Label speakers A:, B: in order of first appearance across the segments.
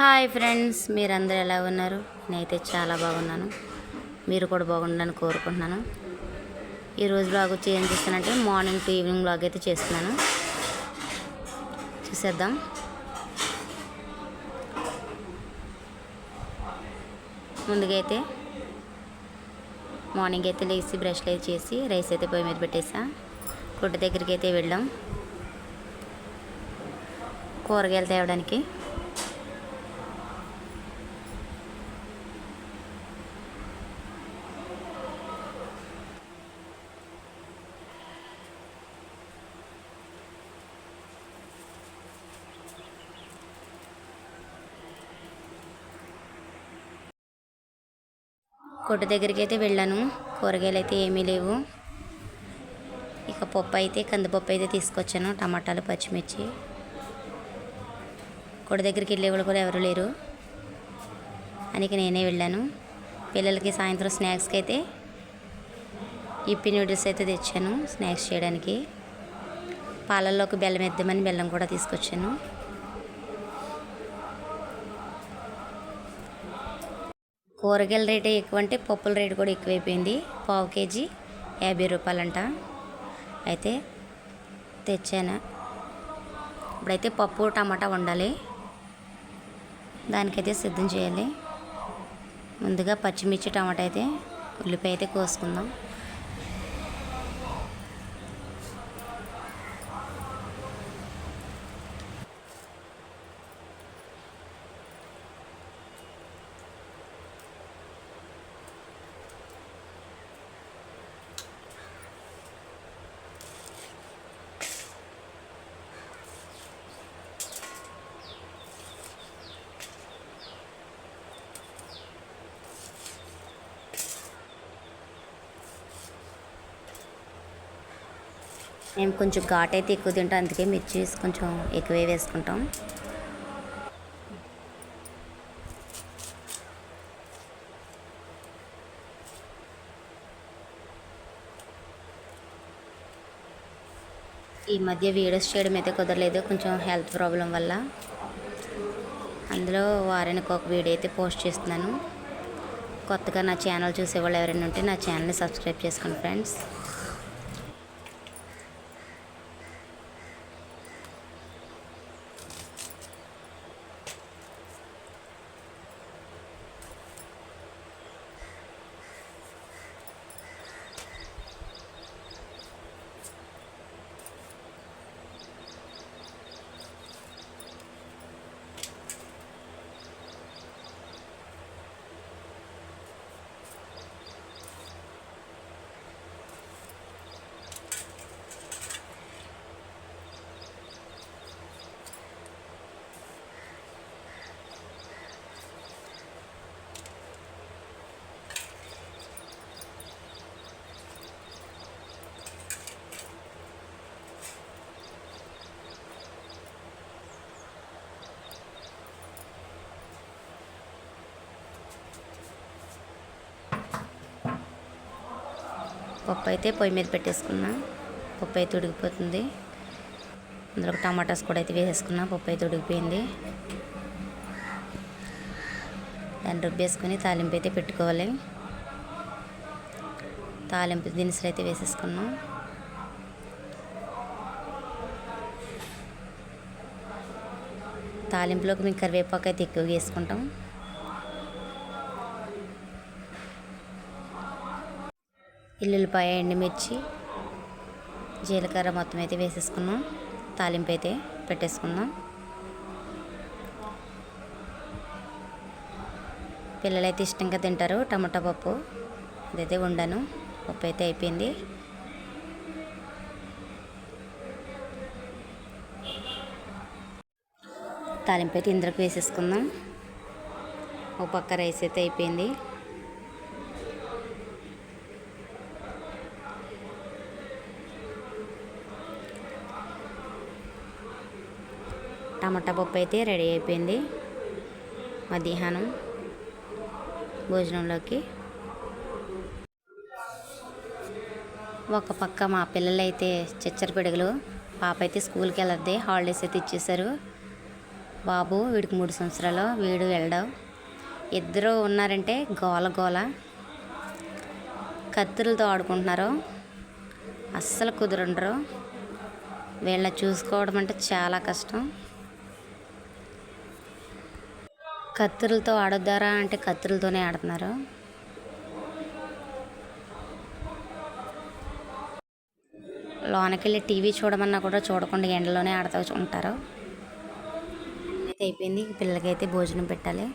A: Hi friends మీరందరూ ఎలా ఉన్నారు? నేనైతే చాలా బాగున్నాను. మీరు కూడా బాగుండాలని కోరుకుంటున్నాను. ఈరోజు బ్లాగ్ వచ్చి ఏం చేస్తానంటే మార్నింగ్ టు ఈవినింగ్ బ్లాగ్ అయితే చేస్తున్నాను. చూసేద్దాం. ముందుగా అయితే మార్నింగ్ అయితే లేచి బ్రష్లు అయితే చేసి రైస్ అయితే పొయ్యి మీద పెట్టేసా. కొట్టు దగ్గరికి అయితే వెళ్ళాం. కూరగాయలు తేవడానికి. కొట్టు దగ్గరికి అయితే వెళ్ళాను. కూరగాయలు అయితే ఏమీ లేవు. ఇక పప్పు అయితే కందిపప్పు అయితే తీసుకొచ్చాను. టమాటాలు పచ్చిమిర్చి. కొడు దగ్గరికి వెళ్ళే వాళ్ళు కూడా ఎవరు లేరు. అందుకే నేనే వెళ్ళాను. పిల్లలకి సాయంత్రం స్నాక్స్కి అయితే ఇప్పి నూడిల్స్ అయితే తెచ్చాను స్నాక్స్ చేయడానికి. పాలల్లోకి బెల్లం వేద్దామని బెల్లం కూడా తీసుకొచ్చాను. కూరగాయల రేట్ ఎక్కువ అంటే పప్పుల రేటు కూడా ఎక్కువైపోయింది. పావు కేజీ యాభై రూపాయలంట. అయితే తెచ్చాను. ఇప్పుడైతే పప్పు టమాటా వండాలి. దానికైతే సిద్ధం చేయాలి. ముందుగా పచ్చిమిర్చి టమాటా అయితే ఉల్లిపాయ అయితే కోసుకుందాం. మేము కొంచెం ఘాట్ అయితే ఎక్కువ తింటాం అందుకే మిర్చి కొంచెం ఎక్కువే వేసుకుంటాం. ఈ మధ్య వీడియోస్ చేయడం అయితే కుదరలేదు కొంచెం హెల్త్ ప్రాబ్లం వల్ల. అందులో వారానికి ఒక వీడియో అయితే పోస్ట్ చేస్తున్నాను. కొత్తగా నా ఛానల్ చూసేవాళ్ళు ఎవరైనా ఉంటే నా ఛానల్ని సబ్స్క్రైబ్ చేసుకోండి ఫ్రెండ్స్. పప్పు అయితే పొయ్యి మీద పెట్టేసుకున్నా. పప్పు అయితే ఉడికిపోతుంది. అందులో టమాటాస్ కూడా అయితే వేసేసుకున్నా. పప్పు అయితే ఉడికిపోయింది. దాన్ని రుబ్బేసుకొని తాలింపు అయితే పెట్టుకోవాలి. తాలింపు దినుసులు అయితే వేసేసుకున్నాం. తాలింపులోకి మేము కరివేపాకు అయితే ఎక్కువగా వేసుకుంటాం. ఎల్లుల్లిపాయ ఎండుమిర్చి జీలకర్ర మొత్తం అయితే వేసేసుకున్నాం. తాలింపు అయితే పెట్టేసుకుందాం పిల్లలైతే ఇష్టంగా తింటారు. టమాటా పప్పు అదైతే వండాను. పప్పు అయితే అయిపోయింది. తాలింపు అయితే ఇందులోకి వేసేసుకుందాం. ఒక పక్క రైస్ అయితే అయిపోయింది. టమాటా పప్పు అయితే రెడీ అయిపోయింది. మధ్యాహ్నం భోజనంలోకి. ఒక పక్క మా పిల్లలు అయితే చిచ్చర పిడుగులు పాప అయితే స్కూల్కి వెళ్ళద్ది హాలిడేస్ అయితే ఇచ్చేశారు. బాబు వీడికి మూడు సంవత్సరాలు వీడు వెళ్ళడం. ఇద్దరు ఉన్నారంటే గోల గోల. కత్తులతో ఆడుకుంటున్నారు. అస్సలు కుదురుండరు వీళ్ళ చూసుకోవడం అంటే చాలా కష్టం. కత్తులతో ఆడొద్దారా అంటే కత్తులతోనే ఆడుతున్నారు. లోనకెళ్ళి టీవీ చూడమన్నా కూడా చూడకుండా ఎండలోనే ఆడుతూ ఉంటారు. అయితే అయిపోయింది. పిల్లలకైతే భోజనం పెట్టాలి.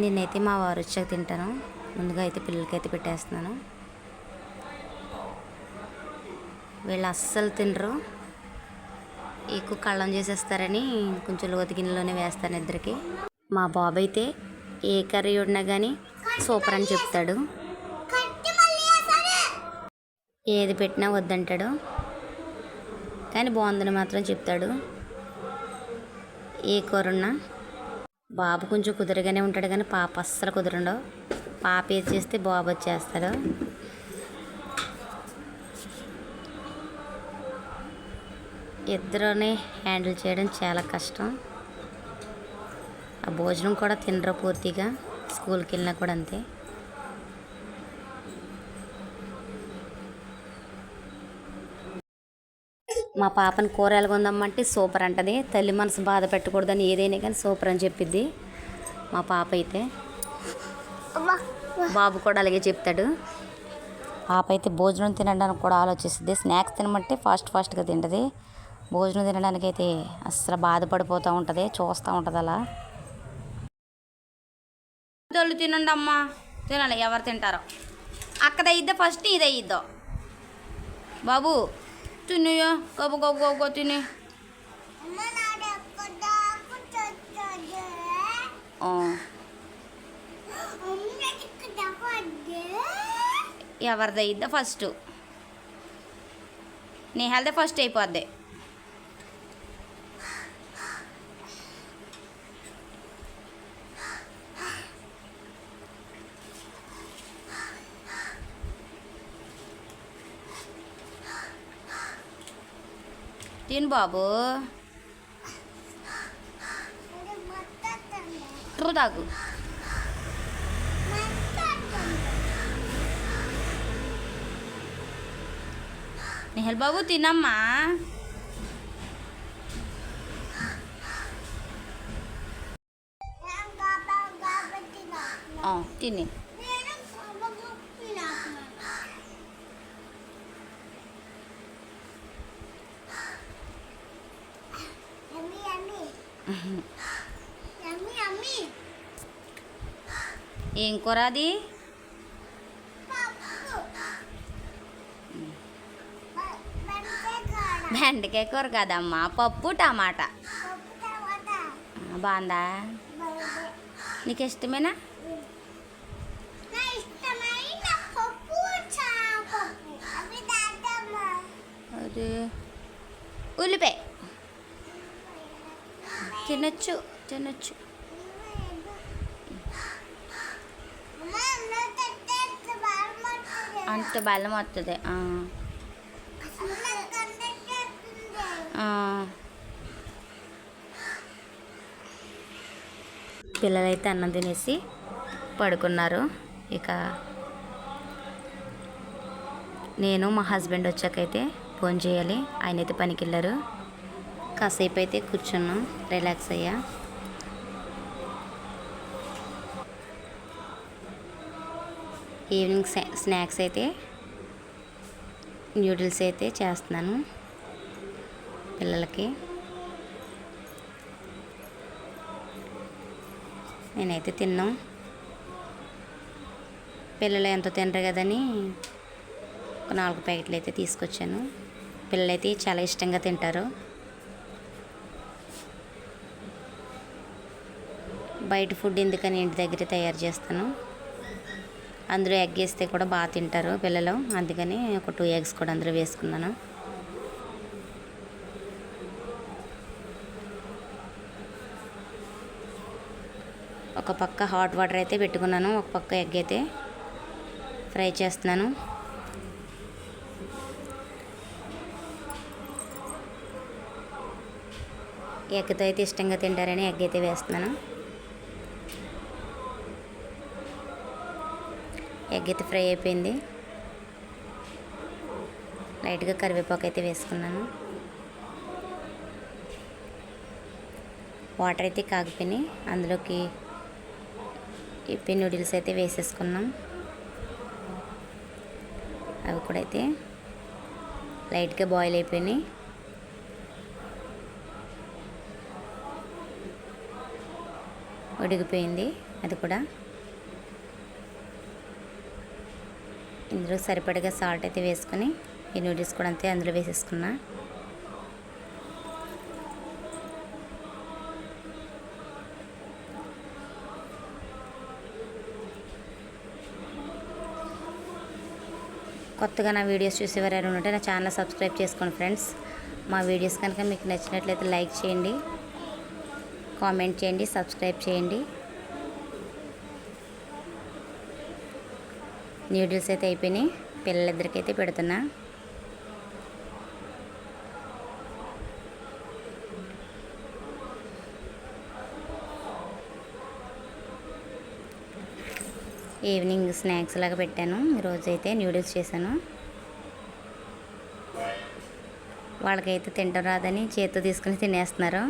A: నేనైతే మా వారు వచ్చాక తింటాను. ముందుగా అయితే పిల్లలకైతే పెట్టేస్తున్నాను. వీళ్ళు అస్సలు తినరు. ఎక్కువ కళ్ళం చేసేస్తారని కొంచెం లోతు గిన్నెలోనే వేస్తాను ఇద్దరికి. మా బాబు అయితే ఏ కర్రీ ఉన్నా కానీ సూపర్ అని చెప్తాడు. ఏది పెట్టినా వద్దంటాడు. కానీ బాగుందని మాత్రం చెప్తాడు. ఏ కూర ఉన్నా బాబు కొంచెం కుదురుగానే ఉంటాడు కానీ పాప అస్సలు కుదరండు. పాప ఏది చేస్తే బాబు వచ్చేస్తాడు ఇద్దరునే హ్యాండిల్ చేయడం చాలా కష్టం. ఆ భోజనం కూడా తినరు పూర్తిగా స్కూల్కి వెళ్ళినా కూడా అంతే. మా పాపని కూర ఎలాగొందమ్మంటే సూపర్ అంటది. తల్లి మనసు బాధ పెట్టకూడదని ఏదైనా కానీ సూపర్ అని చెప్పిద్ది మా పాప అయితే. బాబు కూడా అలాగే చెప్తాడు. పాప అయితే భోజనం తినడానికి కూడా ఆలోచిస్తుంది. స్నాక్స్ తినమంటే ఫాస్ట్ ఫాస్ట్గా తింటుంది. భోజనం తినడానికి అయితే అస్సలు బాధపడిపోతూ ఉంటుంది చూస్తూ ఉంటుంది అలా. తొలి తినండి అమ్మా. తినాలి ఎవరు తింటారో. అక్కద అయిద్దో ఫస్ట్ ఇది ఇద్దో బాబు తిన్నయ్యా గబు గబు గబు తిని. ఆ, ఎవరిది ఫస్ట్. నీ హెల్త్ ఫస్ట్ అయిపోద్ది. తిను బాబు తాగు నిహల్ బాబు తినమ్మా తిని ఏం కూర అది? బెండకాయ కూర కదమ్మా పప్పు టమాటా. బాగుందా? నీకు ఇష్టమేనా అదే. ఉల్లిపాయ. తినొచ్చు తినొచ్చు. అంత బలం వస్తుంది పిల్లలైతే అన్నం తినేసి పడుకున్నారు. ఇక నేను మా హస్బెండ్ వచ్చాకైతే ఫోన్ చేయాలి. ఆయన అయితే పనికి వెళ్ళారు కాసేపు అయితే కూర్చున్నాం. రిలాక్స్ అయ్యా. ఈవినింగ్ స్నాక్స్ అయితే న్యూడిల్స్ అయితే చేస్తున్నాను పిల్లలకి. నేనైతే తిన్నాం. పిల్లలు ఎంతో తినరు కదని ఒక నాలుగు ప్యాకెట్లు అయితే తీసుకొచ్చాను. పిల్లలైతే చాలా ఇష్టంగా తింటారు. బయట ఫుడ్ ఎందుకని ఇంటి దగ్గర తయారు చేస్తాను. అందులో ఎగ్ వేస్తే కూడా బాగా తింటారు పిల్లలు. అందుకని ఒక టూ ఎగ్స్ కూడా అందులో వేసుకున్నాను. ఒక పక్క హాట్ వాటర్ అయితే పెట్టుకున్నాను. ఒక పక్క ఎగ్ అయితే ఫ్రై చేస్తున్నాను. ఎగ్తో అయితే ఇష్టంగా తింటారని ఎగ్ అయితే వేస్తున్నాను. ఎగ్ అయితే ఫ్రై అయిపోయింది. లైట్గా కరివేపాకు అయితే వేసుకున్నాను. వాటర్ అయితే కాగిపోయినాయి. అందులోకి ఇప్పి నూడిల్స్ అయితే వేసేసుకున్నాం. అవి కూడా అయితే లైట్గా బాయిల్ అయిపోయినాయి. ఉడిగిపోయింది అది కూడా. ఇందులో సరిపడగా సాల్ట్ అయితే వేసుకొని ఈ నూడిల్స్ కూడా అంతే అందులో వేసేసుకున్నా. కొత్తగా నా వీడియోస్ చూసేవారు ఎవరైనా ఉంటే నా ఛానల్ సబ్స్క్రైబ్ చేసుకోండి ఫ్రెండ్స్ మా వీడియోస్ కనుక మీకు నచ్చినట్లయితే లైక్ చేయండి కామెంట్ చేయండి సబ్స్క్రైబ్ చేయండి. న్యూడిల్స్ అయితే అయిపోయినాయి. పిల్లలిద్దరికైతే పెడుతున్నా. ఈవినింగ్ స్నాక్స్ లాగా పెట్టాను. ఈరోజు అయితే న్యూడిల్స్ చేశాను. వాళ్ళకైతే తింటం రాదని చేత్తో తీసుకుని తినేస్తున్నారు.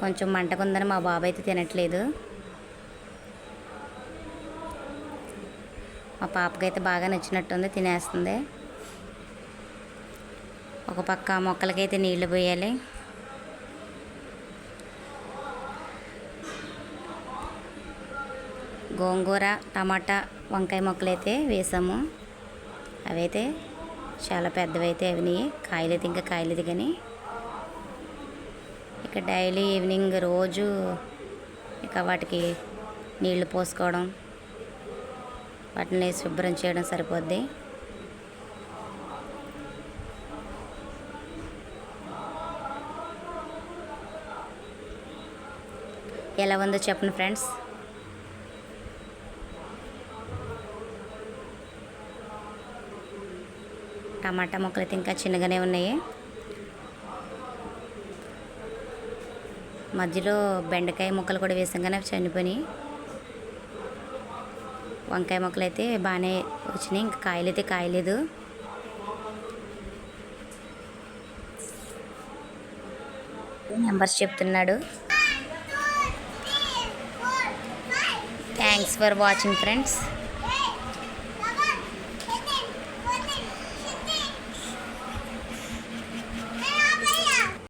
A: కొంచెం మంటకుందని మా బాబు అయితే తినట్లేదు. మా పాపకైతే బాగా నచ్చినట్టుంది తినేస్తుంది. ఒక పక్క మొక్కలకైతే నీళ్ళు పోయాలి. గోంగూర టమాటా వంకాయ మొక్కలు అయితే వేసాము. అవైతే చాలా పెద్దవైతే అవి కాయలు అయితే ఇంకా కాయలు దిగని ఇక డైలీ ఈవినింగ్ రోజు ఇక వాటికి నీళ్ళు పోసుకోవడం వాటిని శుభ్రం చేయడం సరిపోద్ది. ఎలా ఉందో చెప్పండి ఫ్రెండ్స్. టమాటా మొక్కలు అయితే ఇంకా చిన్నగానే ఉన్నాయి. మధ్యలో బెండకాయ ముక్కలు కూడా వేసాం కానీ అవి చనిపోయినాయి. వంకాయ మొక్కలు అయితే బాగానే వచ్చినాయి. ఇంకా కాయలు అయితే కాయలేదు. నెంబర్స్ చెప్తున్నాడు. Thanks for watching friends.